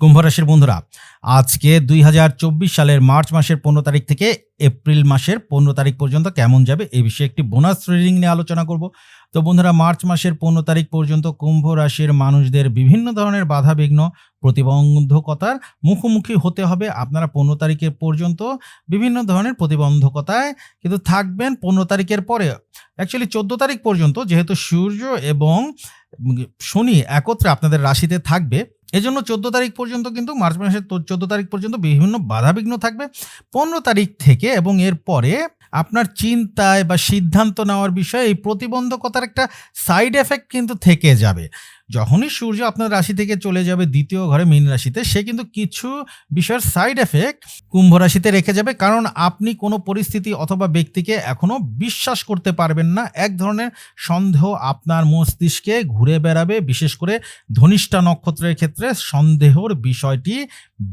কুম্ভ রাশির বন্ধুরা, আজকে দুই হাজার চব্বিশ সালের মার্চ মাসের পনেরো তারিখ থেকে এপ্রিল মাসের পনেরো তারিখ পর্যন্ত কেমন যাবে এই বিষয়ে একটি বোনাস রিডিং নিয়ে আলোচনা করব। তো বন্ধুরা, মার্চ মাসের পনেরো তারিখ পর্যন্ত কুম্ভ রাশির মানুষদের বিভিন্ন ধরনের বাধা বিঘ্ন প্রতিবন্ধকতার মুখোমুখি হতে হবে। আপনারা পনেরো তারিখের পর্যন্ত বিভিন্ন ধরনের প্রতিবন্ধকতায় কিন্তু থাকবেন পনেরো তারিখের পরে। অ্যাকচুয়ালি চোদ্দ তারিখ পর্যন্ত যেহেতু সূর্য এবং শনি একত্রে আপনাদের রাশিতে থাকবে এজন্য চোদ্দ তারিখ পর্যন্ত কিন্তু মার্চ মাসের চোদ্দ তারিখ পর্যন্ত বিভিন্ন বাধাবিঘ্ন থাকবে। পনেরো তারিখ থেকে এবং এর পরে আপনার চিন্তায় বা সিদ্ধান্ত নেওয়ার বিষয়ে এই প্রতিবন্ধকতার একটা সাইড এফেক্ট কিন্তু থেকে যাবে। যখনই সূর্য আপনার রাশি থেকে চলে যাবে দ্বিতীয় ঘরে মীন রাশিতে, সে কিন্তু কিছু বিষয়ের সাইড এফেক্ট কুম্ভ রাশিতে রেখে যাবে। কারণ আপনি কোনো পরিস্থিতি অথবা ব্যক্তিকে এখনও বিশ্বাস করতে পারবেন না। এক ধরনের সন্দেহ আপনার মস্তিষ্কে ঘুরে বেড়াবে। বিশেষ করে ধনিষ্ঠা নক্ষত্রের ক্ষেত্রে সন্দেহর বিষয়টি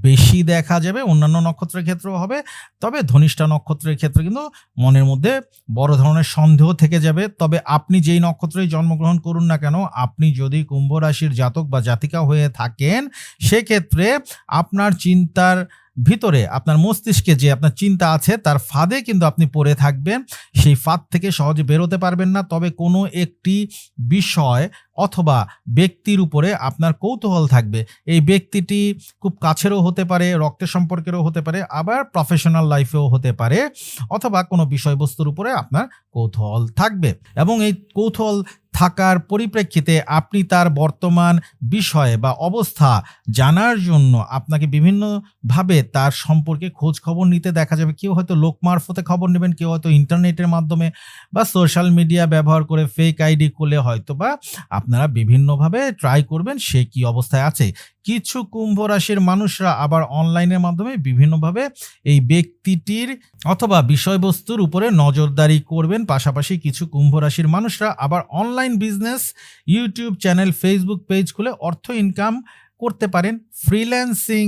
বেশি দেখা যাবে। অন্যান্য নক্ষত্রের ক্ষেত্রেও হবে। তবে ধনিষ্ঠা নক্ষত্রের ক্ষেত্রে কিন্তু মনের মধ্যে বড় ধরনের সন্দেহ থেকে যাবে। তবে আপনি যেই নক্ষত্রেই জন্মগ্রহণ করুন না কেন, আপনি যদি কুম্ভ রাশির জাতক বা জাতিকা হয়ে থাকেন, সেক্ষেত্রে আপনার চিন্তার ভিতরে, আপনার মস্তিষ্কে যে আপনার চিন্তা আছে, তার ফাঁদে কিন্তু আপনি পড়ে থাকবেন। সেই ফাঁদ থেকে সহজে বেরোতে পারবেন না। তবে কোনো একটি বিষয় অথবা ব্যক্তির উপরে আপনার কৌতূহল থাকবে। এই ব্যক্তিটি খুব কাছেরও হতে পারে, রক্তের সম্পর্কেরও হতে পারে, আবার প্রফেশনাল লাইফেও হতে পারে, অথবা কোনো বিষয়বস্তুর উপরে আপনার কৌতূহল থাকবে। এবং এই কৌতূহল থাকার পরিপ্রেক্ষিতে আপনি তার বর্তমান বিষয় বা অবস্থা জানার জন্য আপনাকে বিভিন্নভাবে তার সম্পর্কে খোঁজ খবর নিতে দেখা যাবে। কেউ হয়তো লোক মারফতে খবর নেবেন, কেউ হয়তো ইন্টারনেটের মাধ্যমে বা সোশ্যাল মিডিয়া ব্যবহার করে ফেক আইডি খুলে হয়তো বা আপনারা বিভিন্নভাবে ট্রাই করবেন সে কি অবস্থায় আছে। কিছু কুম্ভ রাশির মানুষরা আবার অনলাইনের মাধ্যমে বিভিন্নভাবে এই ব্যক্তিটির অথবা বিষয়বস্তুর উপরে নজরদারি করবেন। পাশাপাশি কিছু কুম্ভ রাশির মানুষরা আবার online business, YouTube channel, Facebook page খুলে অর্থ ইনকাম করতে পারেন। ফ্রিল্যান্সিং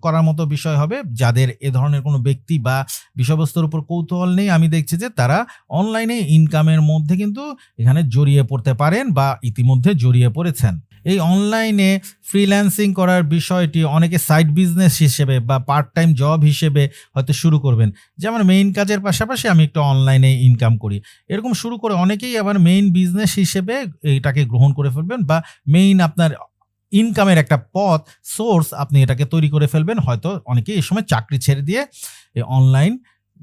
করার মতো বিষয় হবে যাদের এ ধরনের কোনো ব্যক্তি বা বিষয়বস্তুর উপর কৌতূহল নেই। আমি দেখছি যে তারা অনলাইনে ইনকামের মধ্যে কিন্তু এখানে জড়িয়ে পড়তে পারেন বা ইতিমধ্যে জড়িয়ে পড়েছেন। এই অনলাইনে ফ্রিল্যান্সিং করার বিষয়টি অনেকে সাইড বিজনেস হিসেবে বা পার্ট টাইম জব হিসেবে হয়তো শুরু করবেন। যেমন মেইন কাজের পাশাপাশি আমি একটু অনলাইনে ইনকাম করি। এরকম শুরু করে অনেকেই আবার মেইন বিজনেস হিসেবে এটাকে গ্রহণ করে ফেলবেন বা মেইন আপনার ইনকামের একটা পথ সোর্স আপনি এটাকে তৈরি করে ফেলবেন। হয়তো অনেকেই এই সময় চাকরি ছেড়ে দিয়ে অনলাইন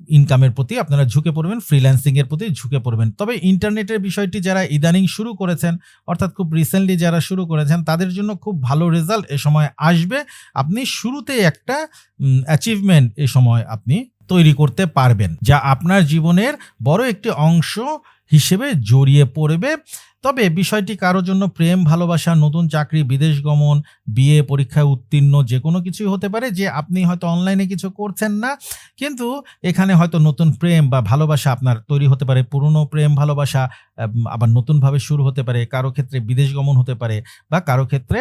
ইনকামের প্রতি আপনারা ঝুঁকে পড়বেন ফ্রিল্যান্সিং এর প্রতি ঝুঁকে পড়বেন। তবে ইন্টারনেটের বিষয়টি যারা ইদানিং শুরু করেছেন, অর্থাৎ খুব রিসেন্টলি যারা শুরু করেছেন, তাদের জন্য খুব ভালো রেজাল্ট এ সময় আসবে। আপনি শুরুতে একটা অ্যাচিভমেন্ট এ সময় আপনি তৈরি করতে পারবেন, যা আপনার জীবনের বড় একটি অংশ হিসেবে জড়িয়ে পড়বে। তবে বিষয়টি কারোর জন্য প্রেম, ভালোবাসা, নতুন চাকরি, বিদেশ গমন, বিয়ে, পরীক্ষায় উত্তীর্ণ যে কোনো কিছুই হতে পারে যে আপনি হয়তো অনলাইনে কিছু করছেন না। কিন্তু এখানে হয়তো নতুন প্রেম বা ভালোবাসা আপনার তৈরি হতে পারে। পুরনো প্রেম, ভালোবাসা আবার নতুনভাবে শুরু হতে পারে। কারও ক্ষেত্রে বিদেশ গমন হতে পারে বা কারও ক্ষেত্রে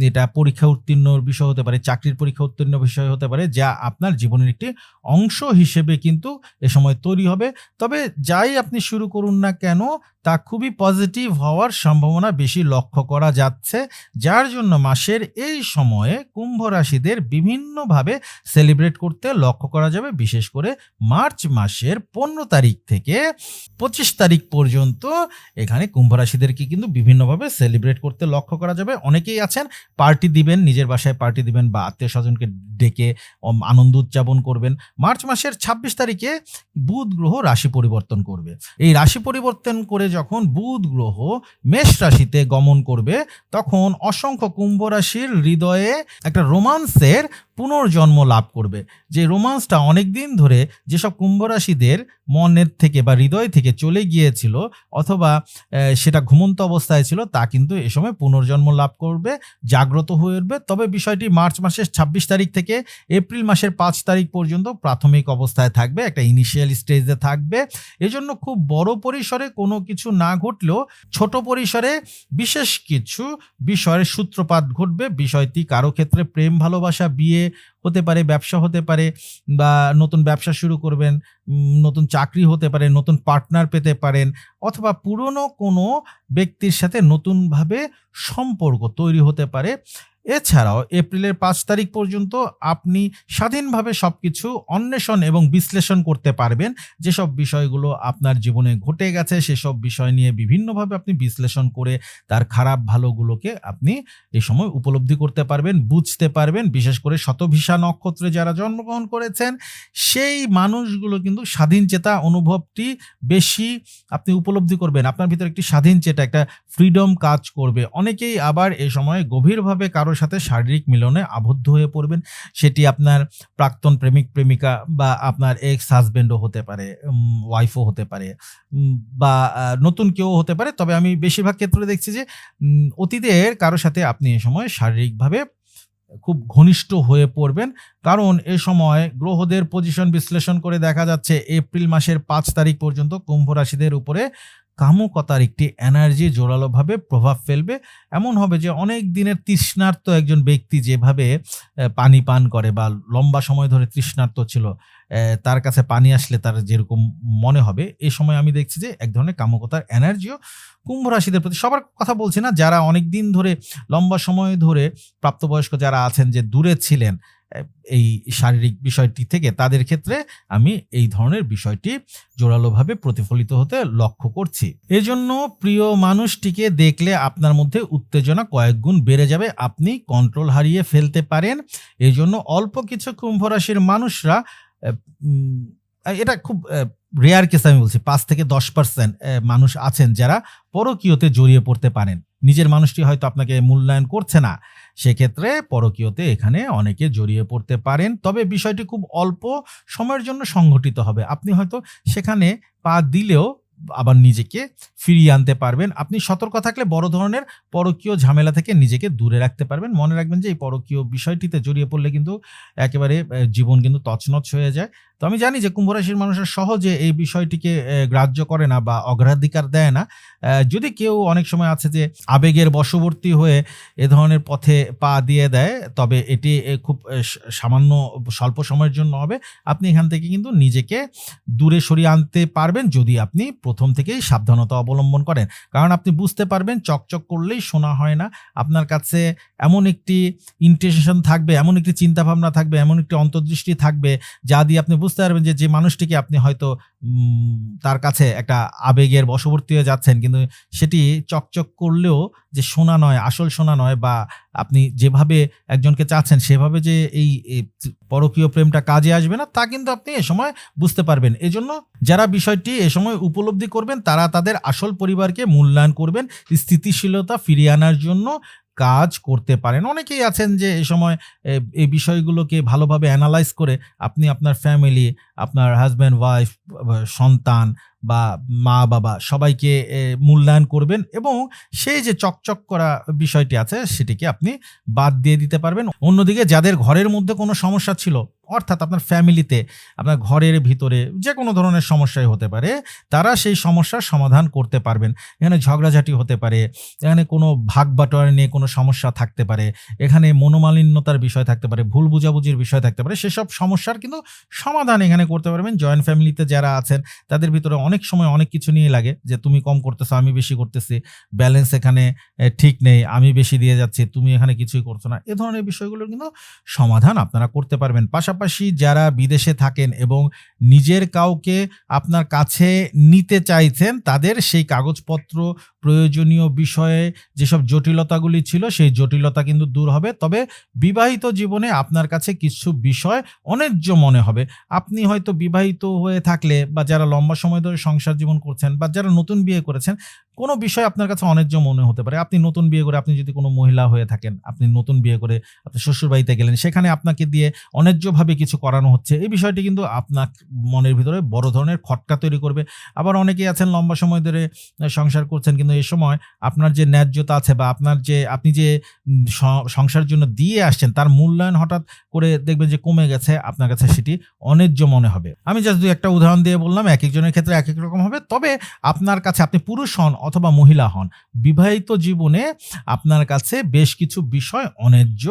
এটা পরীক্ষা উত্তীর্ণর বিষয় হতে পারে, চাকরির পরীক্ষা উত্তীর্ণ বিষয় হতে পারে যা আপনার জীবনের একটি অংশ হিসেবে কিন্তু এ সময় তৈরি হবে। তবে যাই আপনি শুরু করুন না কেন তা খুবই পজিটিভ হওয়ার সম্ভাবনা বেশি লক্ষ্য করা যাচ্ছে, যার জন্য মাসের এই সময়ে কুম্ভ রাশিদের বিভিন্নভাবে সেলিব্রেট করতে লক্ষ্য করা যাবে, বিশেষ করে মার্চ মাসের পনেরো তারিখ থেকে পঁচিশ তারিখ পর্যন্ত। এখানে কুম্ভ রাশিদেরকে কিন্তু বিভিন্নভাবে সেলিব্রেট করতে লক্ষ্য করা যাবে। অনেকেই আছেন, পার্টি দিবেন, নিজের বাসায় পার্টি দিবেন বা আত্মীয় স্বজনকে ডেকে আনন্দ উদযাপন করবেন। মার্চ মাসের ২৬ তারিখে বুধ গ্রহ রাশি পরিবর্তন করবে। এই রাশি পরিবর্তন করে যখন বুধ গ্রহ মেষ রাশিতে গমন করবে তখন অসংখ্য কুম্ভ রাশির হৃদয়ে একটা রোমান্সের পুনর্জন্ম লাভ করবে। যে রোমান্সটা অনেক দিন ধরে যেসব কুম্ভ রাশিদের মনের থেকে বা হৃদয় থেকে চলে গিয়েছিল অথবা সেটা ঘুমন্ত অবস্থায় ছিল, তা কিন্তু এ সময় পুনর্জন্ম লাভ করবে, জাগ্রত হয়ে উঠবে। তবে বিষয়টি মার্চ মাসের ২৬ তারিখ থেকে এপ্রিল মাসের পাঁচ তারিখ পর্যন্ত প্রাথমিক অবস্থায় থাকবে, একটা ইনিশিয়াল স্টেজে থাকবে। এজন্য খুব বড় পরিসরে কোনো কিছু না ঘটলেও ছোট পরিসরে বিশেষ কিছু বিষয়ের সূত্রপাত ঘটবে। বিষয়টি কারও ক্ষেত্রে প্রেম, ভালোবাসা, বিয়ে হতে পারে, ব্যবসা হতে পারে বা নতুন ব্যবসা শুরু করবেন নতুন চাকরি হতে পারে, নতুন পার্টনার পেতে পারেন অথবা পুরনো কোনো ব্যক্তির সাথে নতুনভাবে সম্পর্ক তৈরি হতে পারে। এছাড়াও এপ্রিলের পাঁচ তারিখ পর্যন্ত আপনি স্বাধীনভাবে সব কিছু অন্বেষণ এবং বিশ্লেষণ করতে পারবেন। যেসব বিষয়গুলো আপনার জীবনে ঘটে গেছে, সেসব বিষয় নিয়ে বিভিন্নভাবে আপনি বিশ্লেষণ করে তার খারাপ ভালোগুলোকে আপনি এই সময় উপলব্ধি করতে পারবেন, বুঝতে পারবেন। বিশেষ করে শতভিসা নক্ষত্রে যারা জন্মগ্রহণ করেছেন, সেই মানুষগুলো কিন্তু স্বাধীন চেতা অনুভবটি বেশি আপনি উপলব্ধি করবেন। আপনার ভিতরে একটি স্বাধীন চেতা, একটা ফ্রিডম কাজ করবে। অনেকেই আবার এ সময় গভীরভাবে কারোর সাথে শারীরিক মিলনে আবদ্ধ হয়ে পড়বেন। সেটি আপনার প্রাক্তন প্রেমিক, প্রেমিকা বা আপনার এক্স হাজবেন্ডও হতে পারে ওয়াইফও হতে পারে বা নতুন কেউ হতে পারে। তবে আমি বেশিরভাগ ক্ষেত্রে দেখছি যে অতীতের কারও সাথে আপনি এ সময় শারীরিকভাবে খুব ঘনিষ্ঠ হয়ে পড়বেন। কারণ এ সময় গ্রহদের পজিশন বিশ্লেষণ করে দেখা যাচ্ছে, এপ্রিল মাসের পাঁচ তারিখ পর্যন্ত কুম্ভ রাশিদের উপরে কামুকতার একটি এনার্জি জোরালোভাবে প্রভাব ফেলবে। এমন হবে যে অনেক দিনের তৃষ্ণার্ত একজন ব্যক্তি যেভাবে পানি পান করে বা লম্বা সময় ধরে তৃষ্ণার্ত ছিল তার কাছে পানি আসলে তার যেরকম মনে হবে, এ সময় আমি দেখছি যে এক ধরনের কামুকতার এনার্জিও কুম্ভ রাশিদের প্রতি সবার কথা বলছি না, যারা অনেক দিন ধরে লম্বা সময় ধরে প্রাপ্তবয়স্ক যারা আছেন যে দূরে ছিলেন এই শারীরিক বিষয়টি থেকে তাদের ক্ষেত্রে আমি এই ধরনের বিষয়টি জোরালোভাবে প্রতিফলিত হতে লক্ষ্য করছি। এজন্য প্রিয় মানুষটিকে দেখলে আপনার মধ্যে উত্তেজনা কয়েক গুণ বেড়ে যাবে। আপনি কন্ট্রোল হারিয়ে ফেলতে পারেন। এই জন্য অল্প কিছু কুম্ভ রাশির মানুষরা এটা খুব রেয়ার কেস আমি বলছি, পাঁচ থেকে দশ পার্সেন্ট মানুষ আছেন যারা পরকীয়তে জড়িয়ে পড়তে পারেন। নিজের মানুষটি হয়তো আপনাকে মূল্যায়ন করছে না। সেক্ষেত্রে পরকীয়তে এখানে অনেকে জড়িয়ে পড়তে পারেন। তবে বিষয়টি খুব অল্প সময়ের জন্য সংঘটিত হবে। আপনি হয়তো সেখানে পা দিলেও আবার নিজেকে ফিরিয়ে আনতে পারবেন। আপনি সতর্ক থাকলে বড় ধরনের পরকীয় ঝামেলা থেকে নিজেকে দূরে রাখতে পারবেন। মনে রাখবেন যে এই পরকীয় বিষয়টিতে জড়িয়ে পড়লে কিন্তু একেবারে জীবন কিন্তু তছনছ হয়ে যায়। তো আমি জানি যে কুম্ভ রাশির মানুষের সহজে এই বিষয়টিকে গ্রাহ্য করে না বা অগ্রাধিকার দেয় না। যদি কেউ অনেক সময় আছে যে আবেগের বশবর্তী হয়ে এ ধরনের পথে পা দিয়ে দেয়, তবে এটি খুব সামান্য স্বল্প সময়ের জন্য হবে। আপনি এখান থেকে কিন্তু নিজেকে দূরে সরিয়ে আনতে পারবেন। যদি আপনি প্রথম থেকেই সাবধানতা অবলম্বন করেন। কারণ আপনি বুঝতে পারবেন, চকচক করলেই শোনা হয় না। আপনার কাছে এমন একটি ইন্টেনশন থাকবে, এমন একটি চিন্তা ভাবনা থাকবে, এমন একটি অন্তর্দৃষ্টি থাকবে, যা দিয়ে আপনি বুঝতে পারবেন যে যে মানুষটিকে আপনি হয়তো তার কাছে একটা আবেগের বশবর্তী হয়ে যাচ্ছেন। কিন্তু সেটি চকচক করলেও যে শোনা নয়, আসল শোনা নয় বা আপনি যেভাবে একজনকে চাচ্ছেন, সেভাবে যে এই পরকীয় প্রেমটা কাজে আসবে না, তা কিন্তু আপনি এ সময় বুঝতে পারবেন। এজন্য যারা বিষয়টি এ সময় উপলব্ধি করবেন, তারা তাদের আসল পরিবারকে মূল্যায়ন করবেন, স্থিতিশীলতা ফিরিয়ে আনার জন্য কাজ করতে পারেন। অনেকেই আছেন যে এ সময় এই বিষয়গুলোকে ভালোভাবে অ্যানালাইজ করে আপনি আপনার ফ্যামিলি আপনার হাজব্যান্ড ওয়াইফ সন্তান বা মা, বাবা সবাইকে মূল্যায়ন করবেন এবং সেই যে চকচক করা বিষয়টি আছে সেটিকে আপনি বাদ দিয়ে দিতে পারবেন। অন্যদিকে যাদের ঘরের মধ্যে কোনো সমস্যা ছিল, অর্থাৎ আপনার ফ্যামিলিতে আপনার ঘরের ভিতরে যে কোনো ধরনের সমস্যাই হতে পারে, তারা সেই সমস্যার সমাধান করতে পারবেন। এখানে ঝগড়াঝাটি হতে পারে, এখানে কোনো ভাগ বাটোয়ারা নিয়ে কোনো সমস্যা থাকতে পারে, এখানে মনোমালিন্যতার বিষয় থাকতে পারে, ভুল বুঝাবুঝির বিষয় থাকতে পারে, সেসব সমস্যার কিন্তু সমাধান এখানে করতে পারবেন। জয়েন্ট ফ্যামিলিতে যারা আছেন, তাদের ভিতরে অনেক সময় অনেক কিছু নিয়ে লাগে যে, তুমি কম করতেছো, আমি বেশি করতেছি ব্যালেন্স এখানে ঠিক নেই, আমি বেশি দিয়ে যাচ্ছি, তুমি এখানে কিছুই করছ না। এ ধরনের বিষয়গুলোর কিন্তু সমাধান আপনারা করতে পারবেন। পাশাপাশি যারা বিদেশে থাকেন এবং নিজের কাউকে আপনার কাছে নিতে চাইছেন, তাদের সেই কাগজপত্র প্রয়োজনীয় বিষয়ে যেসব জটিলতাগুলি ছিল, সেই জটিলতা কিন্তু দূর হবে। তবে বিবাহিত জীবনে আপনার কাছে কিছু বিষয় অন্যায্য মনে হবে। আপনি হয়তো বিবাহিত হয়ে থাকলে বা যারা লম্বা সময় ধরে সংসার জীবন করছেন বা যারা নতুন বিয়ে করেছেন, কোনো বিষয় আপনার কাছে অন্যায্য মনে হতে পারে। আপনি নতুন বিয়ে করে আপনি যদি কোনো মহিলা হয়ে থাকেন, আপনি নতুন বিয়ে করে আপনি শ্বশুরবাড়িতে গেলেন, সেখানে আপনাকে দিয়ে অন্যায্যভাবে কিছু করানো হচ্ছে। এই বিষয়টি কিন্তু আপনার মনের ভিতরে বড় ধরনের খটকা তৈরি করবে। আবার অনেকেই আছেন লম্বা সময় ধরে সংসার করছেন, কিন্তু এই সময় আপনার যে ন্যায্যতা আছে বা আপনার যে, আপনি যে সংসার জন্য দিয়ে আসছেন, তার মূল্যায়ন হঠাৎ করে দেখবেন যে কমে গেছে। আপনার কাছে সেটি অন্যায্য মনে হবে। আমি জাস্ট দুই একটা উদাহরণ দিয়ে বললাম, এক একজনের ক্ষেত্রে এক এক রকম হবে। তবে আপনার কাছে আপনি পুরুষ হন অথবা মহিলা হন, বিবাহিত জীবনে আপনার কাছে বেশ কিছু বিষয় অন্যায্য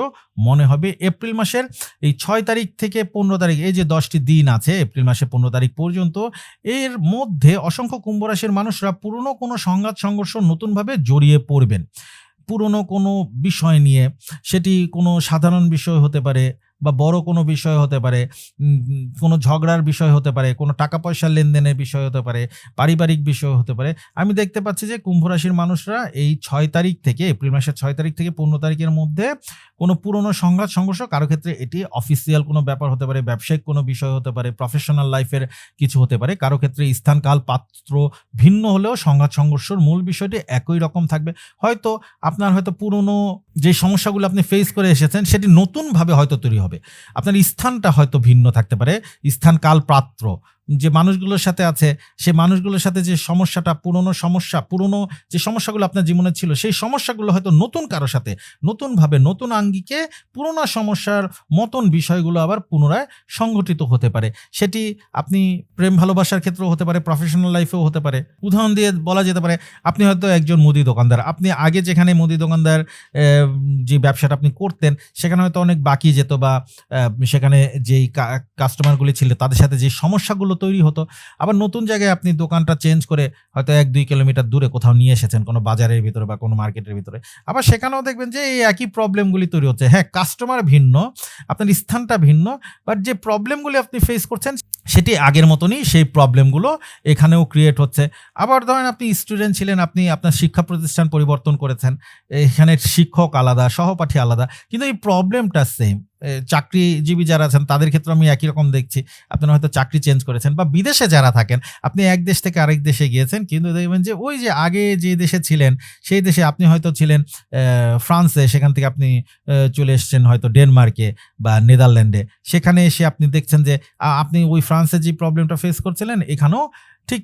মনে হবে। এপ্রিল মাসের এই ছয় তারিখ থেকে পনেরো তারিখ, এই যে দশটি দিন আছে এপ্রিল মাসে পনেরো তারিখ পর্যন্ত, এর মধ্যে অসংখ্য কুম্ভ রাশির মানুষরা পুরনো কোনো সংঘাত, সংঘর্ষ নতুনভাবে জড়িয়ে পড়বেন। পুরনো কোনো বিষয় নিয়ে, সেটি কোনো সাধারণ বিষয় হতে পারে বা বড় কোনো বিষয় হতে পারে কোনো ঝগড়ার বিষয় হতে পারে, কোনো টাকা পয়সার লেনদেনের বিষয় হতে পারে, পারিবারিক বিষয় হতে পারে, আমি দেখতে পাচ্ছি যে কুম্ভ রাশির মানুষরা এই ছয় তারিখ থেকে, এপ্রিল মাসের ছয় তারিখ থেকে পনেরো তারিখের মধ্যে কোনো পুরনো সংঘাত, সংঘর্ষ, কারও ক্ষেত্রে এটি অফিসিয়াল কোনো ব্যাপার হতে পারে, ব্যবসায়িক কোনো বিষয় হতে পারে প্রফেশনাল লাইফের কিছু হতে পারে, কারও ক্ষেত্রে স্থান কাল পাত্র ভিন্ন হলেও সংঘাত, সংঘর্ষর মূল বিষয়টি একই রকম থাকবে। হয়তো আপনার হয়তো পুরনো যে সমস্যাগুলো আপনি ফেস করে এসেছেন, সেটি নতুনভাবে হয়তো তৈরি হবে। আপনার স্থানটা হয়তো ভিন্ন থাকতে পারে। স্থান কাল পাত্র। যে মানুষগুলোর সাথে আছে সে মানুষগুলোর সাথে যে সমস্যাটা, পুরনো সমস্যা, পুরনো যে সমস্যাগুলো আপনার জীবনে ছিল, সেই সমস্যাগুলো হয়তো নতুন কারও সাথে, নতুনভাবে নতুন আঙ্গিকে পুরোনো সমস্যার মতন বিষয়গুলো আবার পুনরায় সংগঠিত হতে পারে। সেটি আপনি প্রেম ভালোবাসার ক্ষেত্রেও হতে পারে প্রফেশনাল লাইফেও হতে পারে। উদাহরণ দিয়ে বলা যেতে পারে, আপনি হয়তো একজন মুদি দোকানদার। আপনি আগে যেখানে মুদি দোকানদার যে ব্যবসাটা আপনি করতেন, সেখানে হয়তো অনেক বাকি যেত বা সেখানে যেই কাস্টমারগুলি ছিল, তাদের সাথে যে সমস্যাগুলো তৈরি হতো। আবার নতুন জায়গায় আপনি দোকানটা চেঞ্জ করে হয়তো এক দুই কিলোমিটার দূরে কোথাও নিয়ে এসেছেন কোনো বাজারের ভিতরে বা কোনো মার্কেটের ভিতরে। আবার সেখানেও দেখবেন যে এই একই প্রবলেমগুলি তৈরি হচ্ছে। হ্যাঁ কাস্টমার ভিন্ন, আপনার স্থানটা ভিন্ন বাট যে প্রবলেমগুলি আপনি ফেস করছেন সেটি আগের মতনই সেই প্রবলেমগুলো এখানেও ক্রিয়েট হচ্ছে। আবার ধরেন আপনি স্টুডেন্ট ছিলেন, আপনি আপনার শিক্ষা প্রতিষ্ঠান পরিবর্তন করেছেন। এখানে শিক্ষক আলাদা, সহপাঠী আলাদা, কিন্তু এই প্রবলেমটা সেম চাকরিজীবী যারা আছেন, তাদের ক্ষেত্রে আমি একই রকম দেখছি। আপনারা হয়তো চাকরি চেঞ্জ করেছেন বা বিদেশে যারা থাকেন, আপনি এক দেশ থেকে আরেক দেশে গিয়েছেন, কিন্তু দেখবেন যে ওই যে আগে যে দেশে ছিলেন, সেই দেশে আপনি হয়তো ছিলেন ফ্রান্সে, সেখান থেকে আপনি চলে এসেছেন হয়তো ডেনমার্কে বা নেদারল্যান্ডে। সেখানে এসে আপনি দেখছেন যে আপনি ওই ফ্রান্সে যে প্রবলেমটা ফেস করছিলেন, এখানেও ঠিক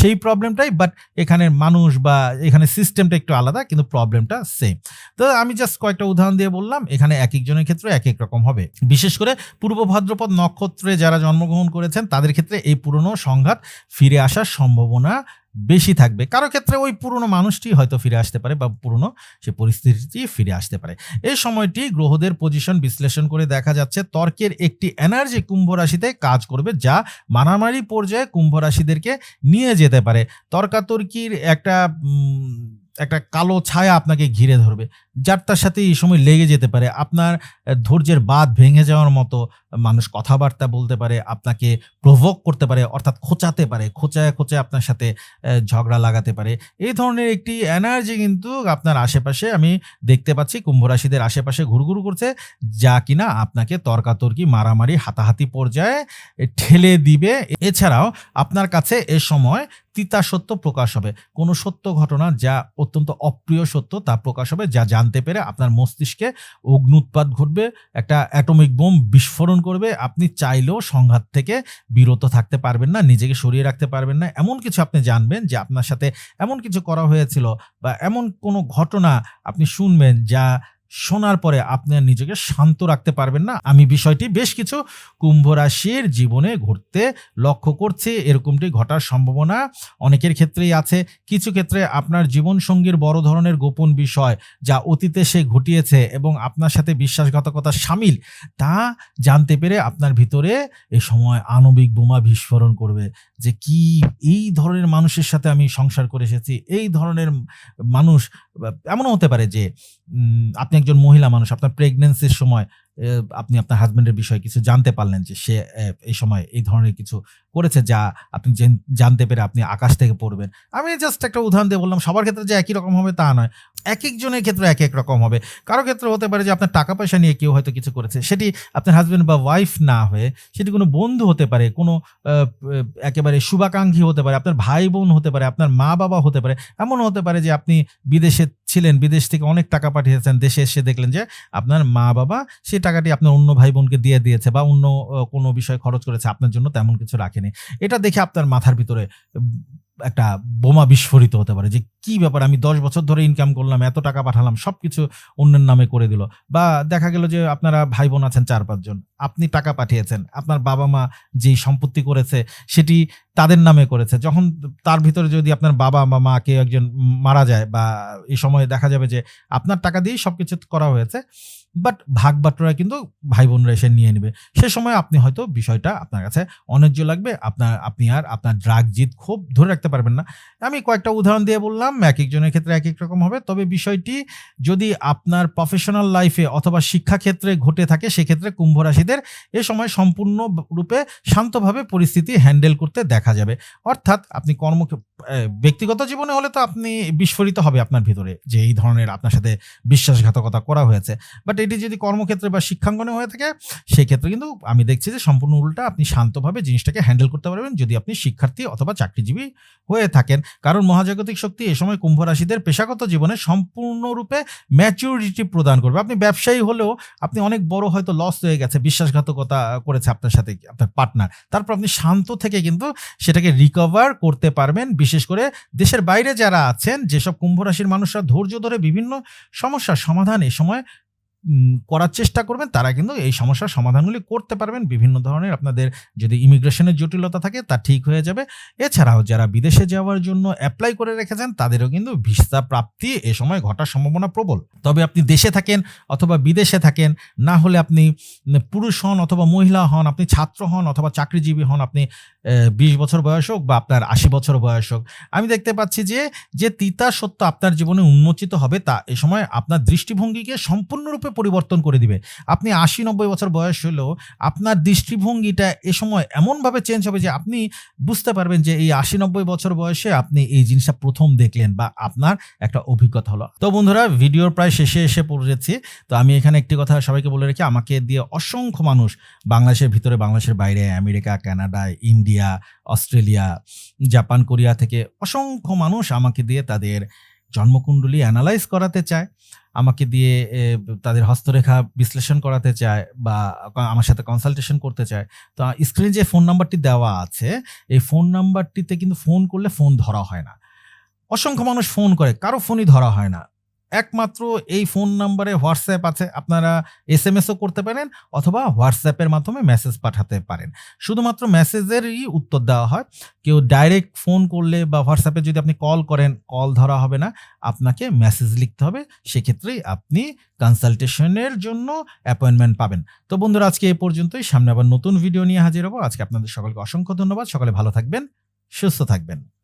সেই প্রবলেমটাই বাট এখানের মানুষ বা এখানে সিস্টেমটা একটু আলাদা, কিন্তু প্রবলেমটা সেম তো আমি জাস্ট কয়েকটা উদাহরণ দিয়ে বললাম, এখানে এক একজনের ক্ষেত্রে এক এক রকম হবে। বিশেষ করে পূর্ব ভাদ্রপদ নক্ষত্রে যারা জন্মগ্রহণ করেছেন, তাদের ক্ষেত্রে এই পুরনো সংঘাত ফিরে আসার সম্ভাবনা বেশি থাকবে। কারও ক্ষেত্রে ওই পুরনো মানুষটি হয়তো ফিরে আসতে পারে বা পুরনো সে পরিস্থিতিটি ফিরে আসতে পারে। এই সময়টি গ্রহদের পজিশন বিশ্লেষণ করে দেখা যাচ্ছে, তর্কের একটি এনার্জি কুম্ভ রাশিতে কাজ করবে যা মারামারি পর্যায়ে কুম্ভ রাশিদেরকে নিয়ে যেতে পারে। তর্কাতর্কির একটা একটা কালো ছায়া আপনাকে ঘিরে ধরবে। যার তার সাথে এই সময় লেগে যেতে পারে। আপনার ধৈর্যের বাঁধ ভেঙে যাওয়ার মতো মানুষ কথাবার্তা বলতে পারে, আপনাকে প্রভোক করতে পারে, অর্থাৎ খোঁচাতে পারে, খোঁচায় খোঁচায় আপনার সাথে ঝগড়া লাগাতে পারে। এই ধরনের একটি এনার্জি কিন্তু আপনার আশেপাশে, আমি দেখতে পাচ্ছি কুম্ভ রাশিদের আশেপাশে ঘুরঘুর করছে, যা কিনা আপনাকে তর্কাতর্কি, মারামারি, হাতাহাতি পর্যায়ে ঠেলে দিবে। এছাড়াও আপনার কাছে এ সময় তিতা সত্য প্রকাশ হবে। কোনো সত্য ঘটনা যা অত্যন্ত অপ্রিয় সত্য তা প্রকাশ হবে, যা জানতে পেরে আপনার মস্তিষ্কে অগ্নুৎপাত ঘটবে, একটা অ্যাটমিক বোম বিস্ফোরণ করবে, আপনি চাইলেও সংঘাত থেকে বিরত থাকতে পারবেন না, নিজেকে সরিয়ে রাখতে পারবেন না। এমন কিছু আপনি জানবেন যে আপনার সাথে এমন কিছু করা হয়েছিল বা এমন কোনো ঘটনা আপনি শুনবেন যা শোনার পরে আপনি আর নিজেকে শান্ত রাখতে পারবেন না। আমি বিষয়টি বেশ কিছু কুম্ভ রাশির জীবনে ঘটতে লক্ষ্য করছি। এরকমটি ঘটার সম্ভাবনা অনেকের ক্ষেত্রেই আছে। কিছু ক্ষেত্রে আপনার জীবনসঙ্গীর বড় ধরনের গোপন বিষয় যা অতীতে সে ঘটিয়েছে এবং আপনার সাথে বিশ্বাসঘাতকতা সামিল, তা জানতে পেরে আপনার ভিতরে এ সময় আণবিক বোমা বিস্ফোরণ করবে যে কি এই ধরনের মানুষের সাথে আমি সংসার করে এসেছি, এই ধরনের মানুষ, এমনও হতে পারে যে আপনি একজন মহিলা মানুষ, আপনার প্রেগনেন্সির সময় আপনি আপনার হাজবেন্ডের বিষয়ে কিছু জানতে পারলেন যে সে এই সময় এই ধরনের কিছু করেছে যা আপনি জানতে পেরে আপনি আকাশ থেকে পড়বেন। আমি জাস্ট একটা উদাহরণ দিয়ে বললাম, সবার ক্ষেত্রে যে একই রকম হবে তা নয়। এক একজনের ক্ষেত্রে এক এক রকম হবে। কারও ক্ষেত্রে হতে পারে যে আপনার টাকা পয়সা নিয়ে কেউ হয়তো কিছু করেছে। সেটি আপনার হাজবেন্ড বা ওয়াইফ না হয়ে, সেটি কোনো বন্ধু হতে পারে, কোনো একেবারে শুভাকাঙ্ক্ষী হতে পারে, আপনার ভাই বোন হতে পারে, আপনার মা বাবা হতে পারে। এমন হতে পারে যে আপনি বিদেশে ছিলেন, বিদেশ থেকে অনেক টাকা পাঠিয়েছেন, দেশে এসে দেখলেন যে আপনার মা বাবা সেই টাকাটি আপনার অন্য ভাই বোনকে দিয়ে দিয়েছে বা অন্য, কোনো বিষয় খরচ করেছে, আপনার জন্য তেমন কিছু রাখেনি। এটা দেখে আপনার মাথার ভিতরে একটা বোমা বিস্ফোরিত হতে পারে যে কি ব্যাপার, আমি দশ বছর ধরে ইনকাম করলাম, এত টাকা পাঠালাম সব কিছু অন্যের নামে করে দিল। বা দেখা গেল যে আপনারা ভাই বোন আছেন চার পাঁচজন, আপনি টাকা পাঠিয়েছেন, আপনার বাবা মা যেই সম্পত্তি করেছে, সেটি তাদের নামে করেছে। যখন তার ভিতরে যদি আপনার বাবা বা মা কেউ একজন মারা যায় বা এই সময়ে দেখা যাবে যে আপনার টাকা দিয়েই সব কিছু করা হয়েছে বাট ভাগ বাটোরা কিন্তু ভাই বোনরা এসে নিয়ে নেবে। সে সময় আপনি হয়তো বিষয়টা আপনার কাছে অন্যায্য লাগবে। আপনার, আপনি আর আপনার ড্রাগ জিত খুব ধরে রাখতে পারবেন না। আমি কয়েকটা উদাহরণ দিয়ে বললাম এক একজনের ক্ষেত্রে এক এক রকম হবে। তবে বিষয়টি, যদি আপনার প্রফেশনাল লাইফে অথবা শিক্ষাক্ষেত্রে ঘটে থাকে, সেক্ষেত্রে কুম্ভ রাশিদের এ সময় সম্পূর্ণ রূপে শান্তভাবে পরিস্থিতি হ্যান্ডেল করতে দেখা যাবে। অর্থাৎ আপনি কর্ম ব্যক্তিগত জীবনে হলে তো আপনি বিস্ফোরিত হবে আপনার ভিতরে, যে এই ধরনের আপনার সাথে বিশ্বাসঘাতকতা করা হয়েছে। বাট এটি যদি কর্মক্ষেত্রে বা শিক্ষাঙ্গনে হয়ে থাকে, সেক্ষেত্রে কিন্তু আমি দেখছি যে সম্পূর্ণ উল্টা আপনি শান্তভাবে জিনিসটাকে হ্যান্ডেল করতে পারবেন যদি আপনি শিক্ষার্থী অথবা চাকরিজীবী হয়ে থাকেন। কারণ মহাজাগতিক শক্তি এ সময় কুম্ভ রাশিদের পেশাগত জীবনে সম্পূর্ণরূপে ম্যাচুরিটি প্রদান করবে। আপনি ব্যবসায়ী হলেও আপনি অনেক বড় হয়তো লস হয়ে গেছে, বিশ্বাসঘাতকতা করেছে আপনার সাথে, আপনার পার্টনার তারপর আপনি শান্ত থেকে কিন্তু সেটাকে রিকভার করতে পারবেন। বিশেষ করে দেশের বাইরে যারা আছেন, যেসব কুম্ভ রাশির মানুষরা ধৈর্য ধরে বিভিন্ন সমস্যার সমাধান এ সময় করার চেষ্টা করবেন, তারা কিন্তু এই সমস্যার সমাধানগুলি করতে পারবেন। বিভিন্ন ধরনের আপনাদের যদি ইমিগ্রেশনের জটিলতা থাকে, তা ঠিক হয়ে যাবে। এছাড়াও যারা বিদেশে যাওয়ার জন্য অ্যাপ্লাই করে রেখেছেন, তাদেরও কিন্তু ভিসা প্রাপ্তি এ সময় ঘটার সম্ভাবনা প্রবল। তবে আপনি দেশে থাকেন অথবা বিদেশে থাকেন, না হলে আপনি পুরুষ হন অথবা মহিলা হন, আপনি ছাত্র হন অথবা চাকরিজীবী হন, আপনি বিশ বছর বয়স হোক বা আপনার আশি বছর বয়স হোক, আমি দেখতে পাচ্ছি যে যে তিতা সত্য আপনার জীবনে উন্মোচিত হবে, তা এ সময় আপনার দৃষ্টিভঙ্গিকে সম্পূর্ণরূপে পরিবর্তন করে দিবে। আপনি আশি নব্বই বছর বয়স হলেও আপনার দৃষ্টিভঙ্গিটা এ সময় এমনভাবে চেঞ্জ হবে যে আপনি বুঝতে পারবেন যে এই আশি নব্বই বছর বয়সে আপনি এই জিনিসটা প্রথম দেখলেন বা আপনার একটা অভিজ্ঞতা হলো। তো বন্ধুরা, ভিডিওর প্রায় শেষে এসে পড়েছি তো আমি এখানে একটি কথা সবাইকে বলে রেখি, আমাকে দিয়ে অসংখ্য মানুষ বাংলাদেশের ভিতরে, বাংলাদেশের বাইরে, America, Canada, India, Australia, Japan, Korea থেকে অসংখ্য মানুষ আমাকে দিয়ে তাদের জন্মকুণ্ডলী অ্যানালাইজ করাতে চায়। আমাকে দিয়ে তাদের হস্তরেখা বিশ্লেষণ করাতে চায় বা আমার সাথে কনসালটেশন করতে চায়। তো স্ক্রিনে যে ফোন নাম্বারটি দেওয়া আছে, এই ফোন নাম্বারটিতে কিন্তু ফোন করলে ফোন ধরা হয় না। অসংখ্য মানুষ ফোন করে, কারও ফোনই ধরা হয় না। একমাত্র এই ফোন নাম্বারে হোয়াটসঅ্যাপ আছে, আপনারা এস এম এসও করতে পারেন অথবা হোয়াটসঅ্যাপের মাধ্যমে মেসেজ পাঠাতে পারেন। শুধুমাত্র মেসেজেরই উত্তর দেওয়া হয়। কেউ ডাইরেক্ট ফোন করলে বা হোয়াটসঅ্যাপে যদি আপনি কল করেন, কল ধরা হবে না, আপনাকে মেসেজ লিখতে হবে। সেক্ষেত্রেই আপনি কনসালটেশনের জন্য অ্যাপয়েন্টমেন্ট পাবেন। তো বন্ধুরা, আজকে এই পর্যন্তই। সামনে আবার নতুন ভিডিও নিয়ে হাজির হব। আজকে আপনাদের সকলকে অসংখ্য ধন্যবাদ। সকালে ভালো থাকবেন, সুস্থ থাকবেন।